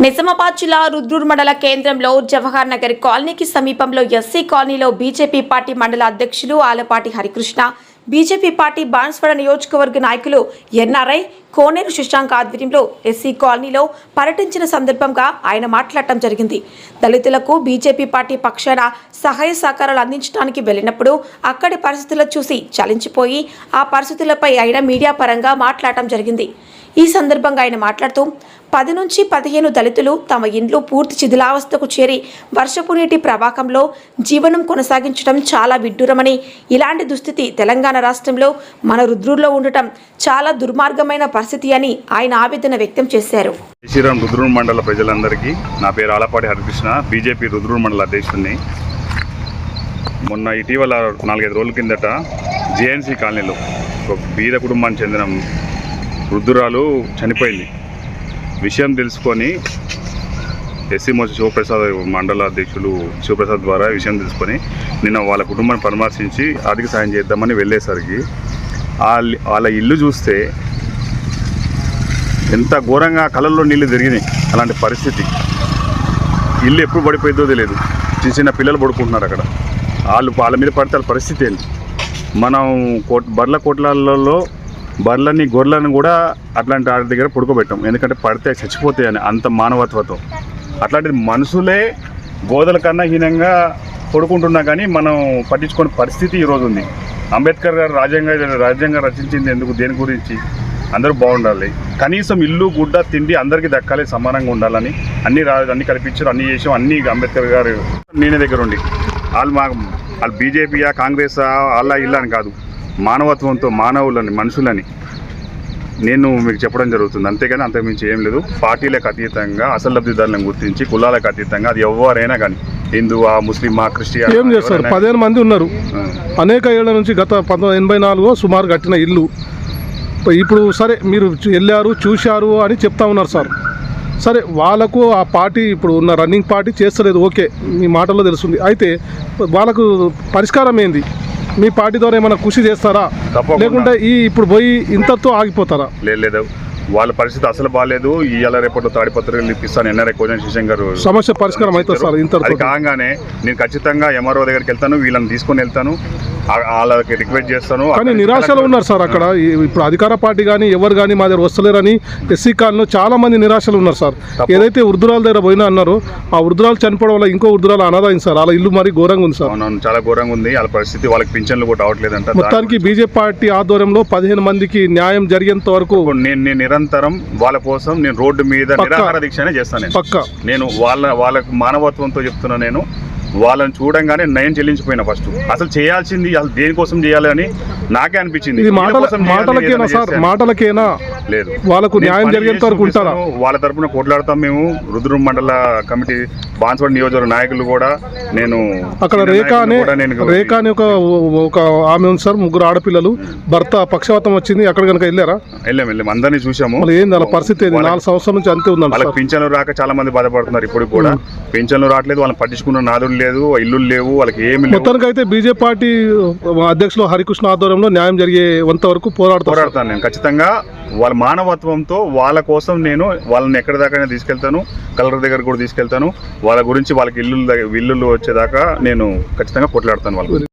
నిజామాబాద్ జిల్లా రుద్రూర్ మండల కేంద్రంలో జవహర్ నగర్ కాలనీకి సమీపంలో ఎస్సీ కాలనీలో బీజేపీ పార్టీ మండల అధ్యక్షులు ఆలపాటి హరికృష్ణ బీజేపీ పార్టీ బాన్స్వాడ నియోజకవర్గ నాయకులు ఎన్ఆర్ఐ కోనేరు శశాంక్ ఆధ్వర్యంలో ఎస్సీ కాలనీలో పర్యటించిన సందర్భంగా ఆయన మాట్లాడటం జరిగింది. దళితులకు బీజేపీ పార్టీ పక్షాన సహాయ సహకారాలు అందించడానికి వెళ్ళినప్పుడు అక్కడి పరిస్థితులు చూసి చలించిపోయి ఆ పరిస్థితులపై ఆయన మీడియా పరంగా మాట్లాడటం జరిగింది. ఈ సందర్భంగా ఆయన మాట్లాడుతూ పది నుంచి పదిహేను దళితులు తమ ఇండ్లు పూర్తి శిథిలావస్థకు చేరి వర్షపు నీటి ప్రవాహంలో జీవనం కొనసాగించడం చాలా విడ్డూరమని ఇలాంటి దుస్థితి తెలంగాణ రాష్ట్రంలో మన రుద్రుల్లో ఉండటం చాలా దుర్మార్గమైన పరిస్థితి అని ఆయన ఆవేదన వ్యక్తం చేశారు. శ్రీరామ్ రుద్రూరు మండల ప్రజలందరికీ నా పేరు ఆలపాటి హరికృష్ణ బీజేపీ రుద్రూరు మండల అధ్యక్షుడిని. మొన్న ఇటీవల నాలుగైదు రోజుల కిందట జేఎన్సీ కాలనీలో ఒక బీద కుటుంబానికి చెందిన వృద్ధురాలు చనిపోయింది. విషయం తెలుసుకొని ఎస్సీ మోసి శివప్రసాద్ మండల అధ్యక్షులు శివప్రసాద్ ద్వారా విషయం తెలుసుకొని నిన్న వాళ్ళ కుటుంబాన్ని పరామర్శించి ఆర్థిక సాయం చేద్దామని వెళ్ళేసరికి వాళ్ళ వాళ్ళ ఇల్లు చూస్తే ఎంత ఘోరంగా కళ్ళల్లో నీళ్ళు తిరిగినాయి అలాంటి పరిస్థితి. ఇల్లు ఎప్పుడు పడిపోయిందో తెలియదు. చిన్న చిన్న పిల్లలు పడుకుంటున్నారు అక్కడ. వాళ్ళు వాళ్ళ మీద పడితే వాళ్ళ పరిస్థితి ఏంటి? మనం కోట్ బర్ల కోట్లలో బర్లని గొర్రెలను కూడా అట్లాంటి వాటి దగ్గర పడుకోబెట్టాం. ఎందుకంటే పడితే చచ్చిపోతాయని అంత మానవత్వతో. అట్లాంటిది మనుషులే గోదల కన్నా హీనంగా పడుకుంటున్నా కానీ మనం పట్టించుకునే పరిస్థితి ఈరోజు ఉంది. అంబేద్కర్ గారు రాజ్యాంగ రాజ్యాంగం రచించింది ఎందుకు? దేని గురించి? అందరూ బాగుండాలి. కనీసం ఇల్లు గుడ్డ తిండి అందరికీ దక్కాలి సమానంగా ఉండాలని. అన్ని రా అన్ని కల్పించారు అన్ని చేసాం అన్ని అంబేద్కర్ గారు నేనే దగ్గర ఉండి వాళ్ళు మా వాళ్ళు బీజేపీయా కాంగ్రెసా వాళ్ళ ఇల్లు అని కాదు మానవత్వంతో మానవులని మనుషులని నేను మీకు చెప్పడం జరుగుతుంది. అంతేగాని అంతకుమించి ఏం లేదు. పార్టీలకు అతీతంగా అసలు లబ్ధిదారులను గుర్తించి కులాలకు అతీతంగా అది ఎవరైనా కానీ హిందువా ముస్లిమా క్రిస్టియన్ ఏం చేస్తారు? పదిహేను మంది ఉన్నారు. అనేక ఏళ్ళ నుంచి గత పంతొమ్మిది ఎనభై నాలుగులో సుమారు కట్టిన ఇల్లు. ఇప్పుడు సరే మీరు వెళ్ళారు చూశారు అని చెప్తా ఉన్నారు సార్. సరే వాళ్ళకు ఆ పార్టీ ఇప్పుడు ఉన్న రన్నింగ్ పార్టీ చేస్తలేదు ఓకే మీ మాటల్లో తెలుస్తుంది. అయితే వాళ్ళకు పరిష్కారం ఏంది? మీ పార్టీ ద్వారా ఏమైనా కృషి చేస్తారా. లేకుంటే ఈ ఇప్పుడు పోయి ఇంతతో ఆగిపోతారా? లేదు లేదు. వాళ్ళ పరిస్థితి అసలు బాగాలేదు. ఇవాళ రేపట్లో తాడిపత్రికలు ఇప్పిస్తాను. ఎన్ఆర్ఐ కోజన్ శిశం గారు సమస్య పరిష్కారం అవుతుంది సార్ అది కాగానే నేను ఖచ్చితంగా ఎంఆర్ఓ దగ్గరికి వెళ్తాను వీళ్ళని తీసుకొని వెళ్తాను. వాళ్ళకి రిక్వెస్ట్ చేస్తాను. కానీ నిరాశలో ఉన్నారు సార్ అక్కడ. ఇప్పుడు అధికార పార్టీ కానీ ఎవరు కానీ మా దగ్గర వస్తలేరని ఎస్సీ కాలంలో చాలా మంది నిరాశలు ఉన్నారు సార్. ఏదైతే వృద్ధురాల దగ్గర పోయినా అన్నారో ఆ వృద్ధురాలు చనిపోవడం వల్ల ఇంకో వృద్ధురాలు అనాథైంది సార్. వాళ్ళ ఇల్లు మరీ ఘోరంగా ఉంది సార్. అవునవును చాలా ఘోరంగా ఉంది. వాళ్ళ పరిస్థితి వాళ్ళకి పింఛన్లు కూడా రావట్లేదంట. మొత్తానికి బీజేపీ పార్టీ ఆధ్వర్యంలో పదిహేను మందికి న్యాయం జరిగేంత వరకు నేను నేను నిరంతరం వాళ్ళ కోసం నేను రోడ్డు మీద. నిరాహార దీక్షనే చేస్తాను. పక్క. నేను వాళ్ళ వాళ్ళకు మానవత్వంతో చెప్తున్నా నేను. వాళ్ళని చూడంగానే నయం చెల్లించిపోయినా ఫస్ట్ అసలు చేయాల్సింది అసలు దేనికోసం చేయాలి అని నాకే అనిపించింది. మాటలకేనా సార్? మాటలకేనా? లేదు. వాళ్ళకు న్యాయం జరిగేంత వరకు ఉంటారా. వాళ్ళ తరపున కొట్లాడతాం మేము. రుద్రం మండల కమిటీ బాన్స్వాడ నియోజకవర్గ నాయకులు కూడా నేను అక్కడ రేఖ అనే రేఖ అనే ఒక ఒక ఆమె ఉంది సార్ ముగ్గురు ఆడపిల్లలు. భర్త పక్షవాతం వచ్చింది. అక్కడ కనుక వెళ్ళారా? వెళ్ళాం వెళ్ళాం. అందరినీ చూసాము ఏంది వాళ్ళ పరిస్థితి ఏంది? నాలుగు సంవత్సరాల నుంచి అంతే సార్. పింఛన్లు రాక చాలా మంది బాధపడుతున్నారు ఇప్పుడు కూడా. పింఛన్లు రావట్లేదు వాళ్ళని పట్టించుకున్న నాదులు లేదు ఇల్లు లేవు వాళ్ళకి ఏమి మొత్తానికి అయితే బీజేపీ పార్టీ అధ్యక్షులు హరికృష్ణ ఆధ్వర్యంలో న్యాయం జరిగేంత వరకు పోరాడతారు సార్. పోరాడతాను నేను. ఖచ్చితంగా వాళ్ళ మానవత్వంతో వాళ్ళ కోసం నేను వాళ్ళని ఎక్కడి దాకా తీసుకెళ్తాను కలర్ దగ్గర కూడా తీసుకెళ్తాను. వాళ్ళ గురించి వాళ్ళకి ఇల్లు ఇల్లులు వచ్చేదాకా నేను ఖచ్చితంగా కొట్లాడతాను వాళ్ళ గురించి.